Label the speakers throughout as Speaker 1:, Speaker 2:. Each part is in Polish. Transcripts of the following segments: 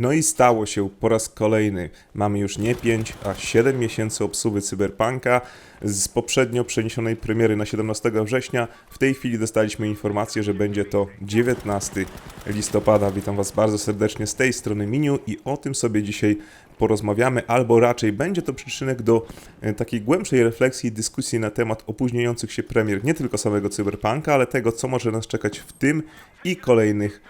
Speaker 1: No i stało się po raz kolejny. Mamy już nie 5, a 7 miesięcy obsługi Cyberpunka z poprzednio przeniesionej premiery na 17 września. W tej chwili dostaliśmy informację, że będzie to 19 listopada. Witam Was bardzo serdecznie z tej strony Miniu i o tym sobie dzisiaj porozmawiamy, albo raczej będzie to przyczynek do e, takiej głębszej refleksji i dyskusji na temat opóźniających się premier nie tylko samego Cyberpunka, ale tego, co może nas czekać w tym i kolejnych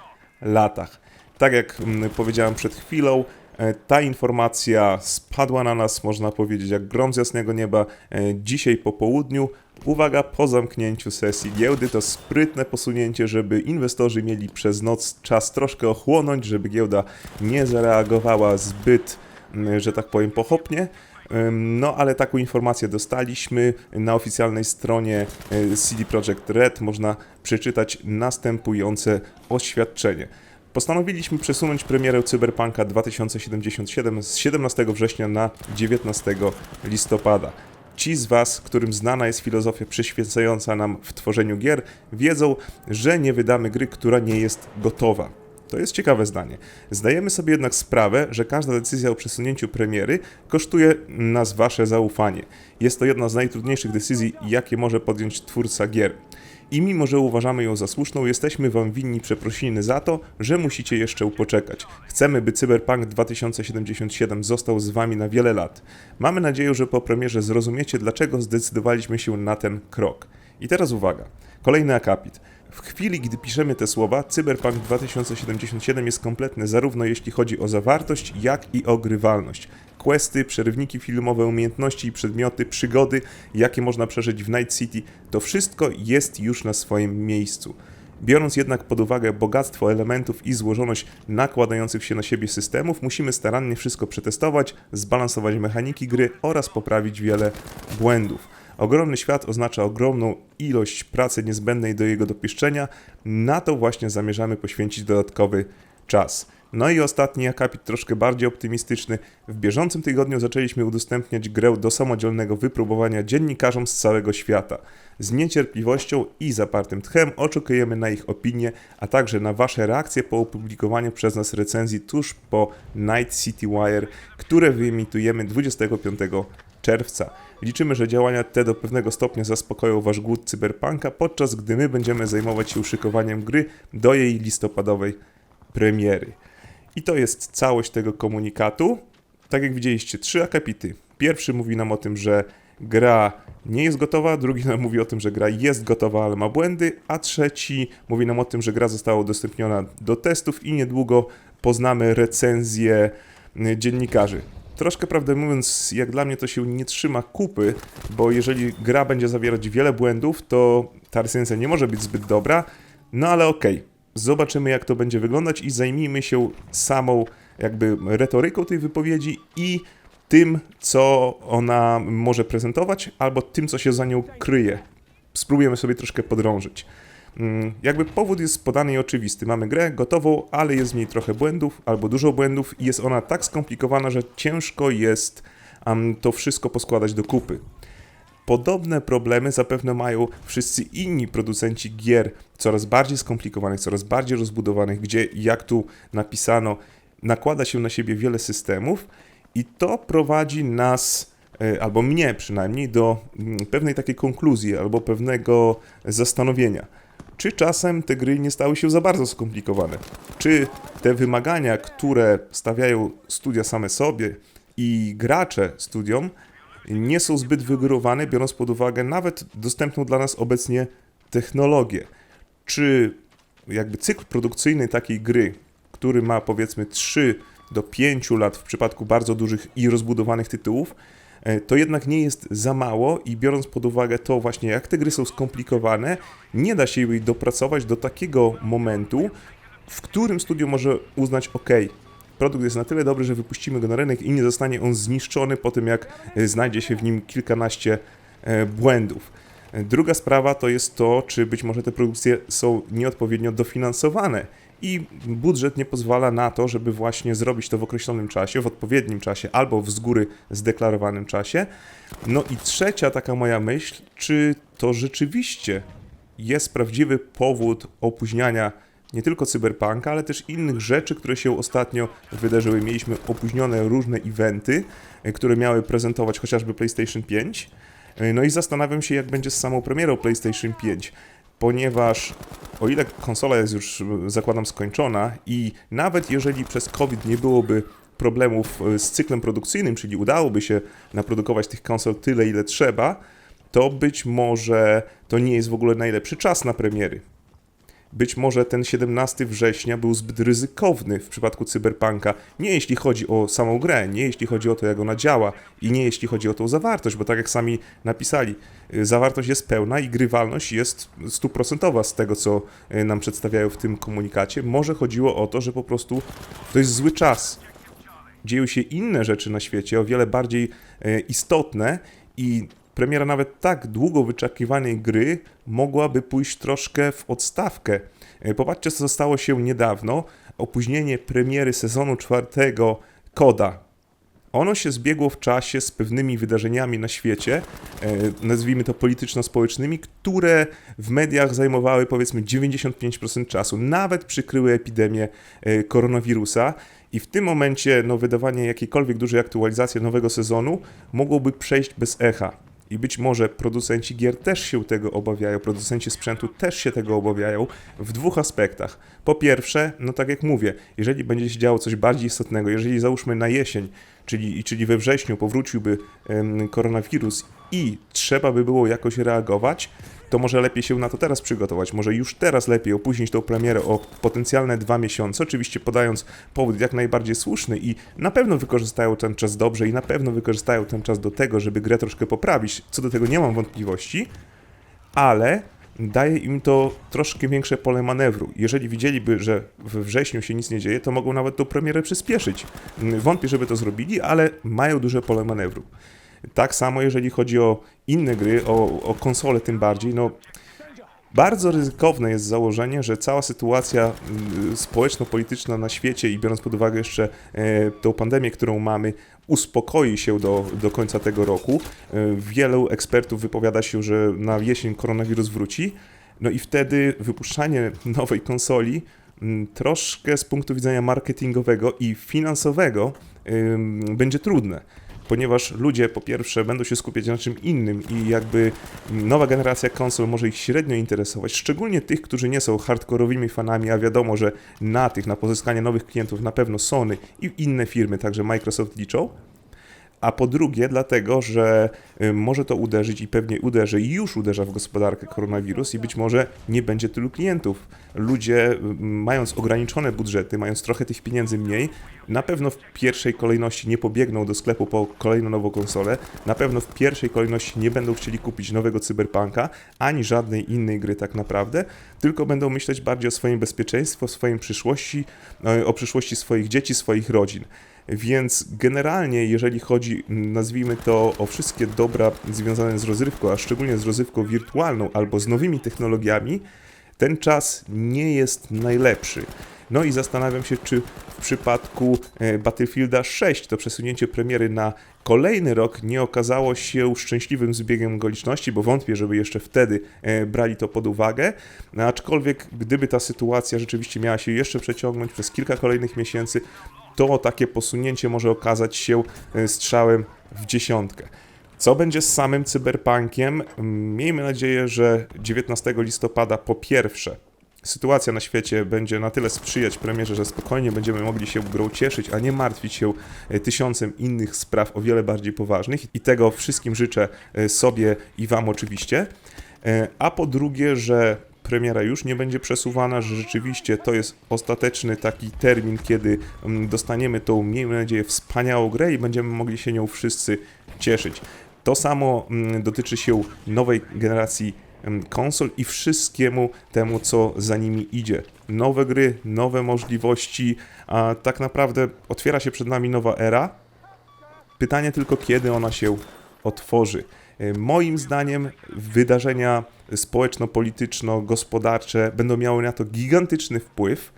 Speaker 1: latach. Tak jak mm, powiedziałem przed chwilą, e, ta informacja spadła na nas, można powiedzieć, jak grom z jasnego nieba e, dzisiaj po południu. Uwaga, po zamknięciu sesji giełdy to sprytne posunięcie, żeby inwestorzy mieli przez noc czas troszkę ochłonąć, żeby giełda nie zareagowała zbyt, mm, że tak powiem, pochopnie. No, ale taką informację dostaliśmy. Na oficjalnej stronie y, CD Projekt Red można przeczytać następujące oświadczenie. Postanowiliśmy przesunąć premierę Cyberpunka 2077 z 17 września na 19 listopada. Ci z Was, którym znana jest filozofia przyświecająca nam w tworzeniu gier, wiedzą, że nie wydamy gry, która nie jest gotowa. To jest ciekawe zdanie. Zdajemy sobie jednak sprawę, że każda decyzja o przesunięciu premiery kosztuje nas Wasze zaufanie. Jest to jedna z najtrudniejszych decyzji, jakie może podjąć twórca gier. I mimo, że uważamy ją za słuszną, jesteśmy Wam winni przeprosiny za to, że musicie jeszcze poczekać. Chcemy, by Cyberpunk 2077 został z Wami na wiele lat. Mamy nadzieję, że po premierze zrozumiecie, dlaczego zdecydowaliśmy się na ten krok. I teraz uwaga. Kolejny akapit. W chwili, gdy piszemy te słowa, Cyberpunk 2077 jest kompletny zarówno jeśli chodzi o zawartość, jak i o grywalność. Questy, przerywniki filmowe, umiejętności i przedmioty, przygody, jakie można przeżyć w Night City, to wszystko jest już na swoim miejscu. Biorąc jednak pod uwagę bogactwo elementów i złożoność nakładających się na siebie systemów, musimy starannie wszystko przetestować, zbalansować mechaniki gry oraz poprawić wiele błędów. Ogromny świat oznacza ogromną ilość pracy niezbędnej do jego dopieszczenia. Na to właśnie zamierzamy poświęcić dodatkowy czas. No i ostatni akapit troszkę bardziej optymistyczny. W bieżącym tygodniu zaczęliśmy udostępniać grę do samodzielnego wypróbowania dziennikarzom z całego świata. Z niecierpliwością i zapartym tchem oczekujemy na ich opinie, a także na Wasze reakcje po opublikowaniu przez nas recenzji tuż po Night City Wire, które wyemitujemy 25 czerwca. Liczymy, że działania te do pewnego stopnia zaspokoją Wasz głód cyberpunka, podczas gdy my będziemy zajmować się uszykowaniem gry do jej listopadowej premiery. I to jest całość tego komunikatu. Tak jak widzieliście, trzy akapity. Pierwszy mówi nam o tym, że gra nie jest gotowa, drugi nam mówi o tym, że gra jest gotowa, ale ma błędy, a trzeci mówi nam o tym, że gra została udostępniona do testów i niedługo poznamy recenzję dziennikarzy. Troszkę prawdę mówiąc, jak dla mnie to się nie trzyma kupy, bo jeżeli gra będzie zawierać wiele błędów, to ta recenzja nie może być zbyt dobra, no ale okej. Zobaczymy, jak to będzie wyglądać i zajmijmy się samą jakby retoryką tej wypowiedzi i tym, co ona może prezentować, albo tym, co się za nią kryje. Spróbujemy sobie troszkę podrążyć. Mm, Jakby powód jest podany i oczywisty. Mamy grę gotową, ale jest w niej trochę błędów, albo dużo błędów i jest ona tak skomplikowana, że ciężko jest to wszystko poskładać do kupy. Podobne problemy zapewne mają wszyscy inni producenci gier, coraz bardziej skomplikowanych, coraz bardziej rozbudowanych, gdzie, jak tu napisano, nakłada się na siebie wiele systemów i to prowadzi nas, e, albo mnie przynajmniej, do mm, pewnej takiej konkluzji, albo pewnego zastanowienia. Czy czasem te gry nie stały się za bardzo skomplikowane? Czy te wymagania, które stawiają studia same sobie i gracze studiom, nie są zbyt wygórowane, biorąc pod uwagę nawet dostępną dla nas obecnie technologię. Czy jakby cykl produkcyjny takiej gry, który ma powiedzmy 3 do 5 lat w przypadku bardzo dużych i rozbudowanych tytułów, e, to jednak nie jest za mało i biorąc pod uwagę to właśnie jak te gry są skomplikowane, nie da się jej dopracować do takiego momentu, w którym studio może uznać OK, produkt jest na tyle dobry, że wypuścimy go na rynek i nie zostanie on zniszczony po tym, jak e, znajdzie się w nim kilkanaście e, błędów. E, Druga sprawa to jest to, czy być może te produkcje są nieodpowiednio dofinansowane i budżet nie pozwala na to, żeby właśnie zrobić to w określonym czasie, w odpowiednim czasie albo w z góry zdeklarowanym czasie. No i trzecia taka moja myśl, czy to rzeczywiście jest prawdziwy powód opóźniania nie tylko Cyberpunka, ale też innych rzeczy, które się ostatnio wydarzyły. Mieliśmy opóźnione różne eventy, e, które miały prezentować chociażby PlayStation 5. E, No i zastanawiam się, jak będzie z samą premierą PlayStation 5, ponieważ o ile konsola jest już, e, zakładam, skończona i nawet jeżeli przez COVID nie byłoby problemów z cyklem produkcyjnym, czyli udałoby się naprodukować tych konsol tyle, ile trzeba, to być może to nie jest w ogóle najlepszy czas na premiery. Być może ten 17 września był zbyt ryzykowny w przypadku Cyberpunka. Nie jeśli chodzi o samą grę, nie jeśli chodzi o to, jak ona działa i nie jeśli chodzi o tą zawartość, bo tak jak sami napisali, y, zawartość jest pełna i grywalność jest stuprocentowa z tego, co y, nam przedstawiają w tym komunikacie. Może chodziło o to, że po prostu to jest zły czas. Dzieją się inne rzeczy na świecie, o wiele bardziej e, istotne i premiera nawet tak długo wyczekiwanej gry mogłaby pójść troszkę w odstawkę. E, Popatrzcie, co stało się niedawno. Opóźnienie premiery sezonu czwartego Koda. Ono się zbiegło w czasie z pewnymi wydarzeniami na świecie, e, nazwijmy to polityczno-społecznymi, które w mediach zajmowały powiedzmy 95% czasu, nawet przykryły epidemię e, koronawirusa. I w tym momencie no, wydawanie jakiejkolwiek dużej aktualizacji nowego sezonu mogłoby przejść bez echa. I być może producenci gier też się tego obawiają, producenci sprzętu też się tego obawiają w dwóch aspektach. Po pierwsze, no tak jak mówię, jeżeli będzie się działo coś bardziej istotnego, jeżeli załóżmy na jesień, czyli, czyli we wrześniu powróciłby koronawirus i trzeba by było jakoś reagować, to może lepiej się na to teraz przygotować. Może już teraz lepiej opóźnić tą premierę o potencjalne dwa miesiące, oczywiście podając powód jak najbardziej słuszny i na pewno wykorzystają ten czas dobrze i na pewno wykorzystają ten czas do tego, żeby grę troszkę poprawić. Co do tego nie mam wątpliwości, ale daje im to troszkę większe pole manewru. Jeżeli widzieliby, że we wrześniu się nic nie dzieje, to mogą nawet tą premierę przyspieszyć. Wątpię, żeby to zrobili, ale mają duże pole manewru. Tak samo jeżeli chodzi o inne gry, o, o konsole tym bardziej, no bardzo ryzykowne jest założenie, że cała sytuacja mm, społeczno-polityczna na świecie i biorąc pod uwagę jeszcze e, tą pandemię, którą mamy, uspokoi się do, do końca tego roku. E, wielu ekspertów wypowiada się, że na jesień koronawirus wróci. No i wtedy wypuszczanie nowej konsoli mm, troszkę z punktu widzenia marketingowego i finansowego będzie trudne ponieważ ludzie po pierwsze będą się skupiać na czym innym i jakby nowa generacja konsol może ich średnio interesować, szczególnie tych, którzy nie są hardkorowymi fanami, a wiadomo, że na tych, na pozyskanie nowych klientów na pewno Sony i inne firmy, także Microsoft liczą. A po drugie, dlatego, że y, może to uderzyć i pewnie uderzy, i już uderza w gospodarkę koronawirus, i być może nie będzie tylu klientów. Ludzie, y, mając ograniczone budżety, mając trochę tych pieniędzy mniej, na pewno w pierwszej kolejności nie pobiegną do sklepu po kolejną nową konsolę, na pewno w pierwszej kolejności nie będą chcieli kupić nowego cyberpunka, ani żadnej innej gry tak naprawdę, tylko będą myśleć bardziej o swoim bezpieczeństwie, o swojej przyszłości, o przyszłości swoich dzieci, swoich rodzin. Więc generalnie, jeżeli chodzi, nazwijmy to, o wszystkie dobra związane z rozrywką, a szczególnie z rozrywką wirtualną albo z nowymi technologiami, ten czas nie jest najlepszy. No i zastanawiam się, czy w przypadku e, Battlefielda 6 to przesunięcie premiery na kolejny rok nie okazało się szczęśliwym zbiegiem okoliczności, bo wątpię, żeby jeszcze wtedy e, brali to pod uwagę. No, aczkolwiek, gdyby ta sytuacja rzeczywiście miała się jeszcze przeciągnąć przez kilka kolejnych miesięcy, to takie posunięcie może okazać się e, strzałem w dziesiątkę. Co będzie z samym cyberpunkiem? Mm, Miejmy nadzieję, że 19 listopada po pierwsze sytuacja na świecie będzie na tyle sprzyjać premierze, że spokojnie będziemy mogli się grą cieszyć, a nie martwić się e, tysiącem innych spraw o wiele bardziej poważnych. I tego wszystkim życzę e, sobie i Wam oczywiście. A po drugie, że premiera już nie będzie przesuwana, że rzeczywiście to jest ostateczny taki termin, kiedy mm, dostaniemy tą, miejmy nadzieję, wspaniałą grę i będziemy mogli się nią wszyscy cieszyć. To samo mm, dotyczy się nowej generacji em, konsol i wszystkiemu temu, co za nimi idzie. Nowe gry, nowe możliwości, a tak naprawdę otwiera się przed nami nowa era. Pytanie tylko, kiedy ona się otworzy. E, Moim zdaniem wydarzenia społeczno-polityczno-gospodarcze będą miały na to gigantyczny wpływ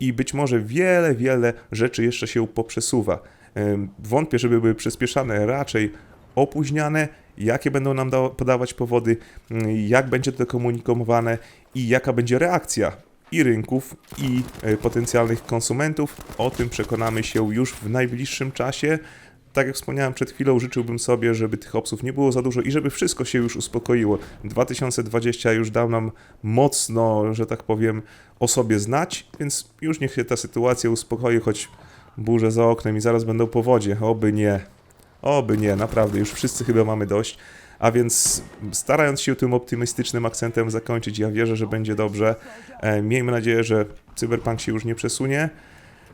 Speaker 1: i być może wiele, wiele rzeczy jeszcze się poprzesuwa. E, Wątpię, żeby były przyspieszane, raczej opóźniane, jakie będą nam da- podawać powody, mm, jak będzie to komunikowane i jaka będzie reakcja i rynków, i e, potencjalnych konsumentów. O tym przekonamy się już w najbliższym czasie. Tak jak wspomniałem przed chwilą, życzyłbym sobie, żeby tych obsów nie było za dużo i żeby wszystko się już uspokoiło. 2020 już dał nam mocno, że tak powiem, o sobie znać, więc już niech się ta sytuacja uspokoi, choć burze za oknem i zaraz będą powodzie. Oby nie. Oby nie, naprawdę, już wszyscy chyba mamy dość. A więc starając się tym optymistycznym akcentem zakończyć, ja wierzę, że będzie dobrze. E, miejmy nadzieję, że cyberpunk się już nie przesunie.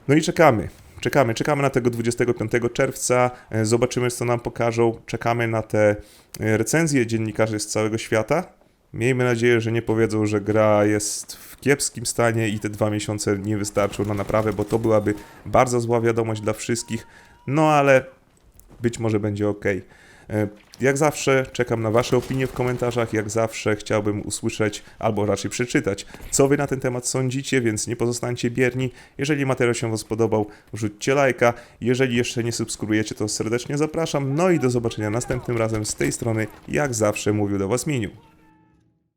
Speaker 1: No i czekamy. Czekamy, czekamy na tego 25 czerwca, e, zobaczymy co nam pokażą, czekamy na te e, recenzje dziennikarzy z całego świata. Miejmy nadzieję, że nie powiedzą, że gra jest w kiepskim stanie i te dwa miesiące nie wystarczą na naprawę, bo to byłaby bardzo zła wiadomość dla wszystkich. No ale być może będzie ok. Jak zawsze czekam na Wasze opinie w komentarzach. Jak zawsze chciałbym usłyszeć, albo raczej przeczytać, co Wy na ten temat sądzicie, więc nie pozostańcie bierni. Jeżeli materiał się Wam spodobał, rzućcie lajka. Jeżeli jeszcze nie subskrybujecie, to serdecznie zapraszam. No i do zobaczenia następnym razem z tej strony. Jak zawsze mówił do Was Miniu.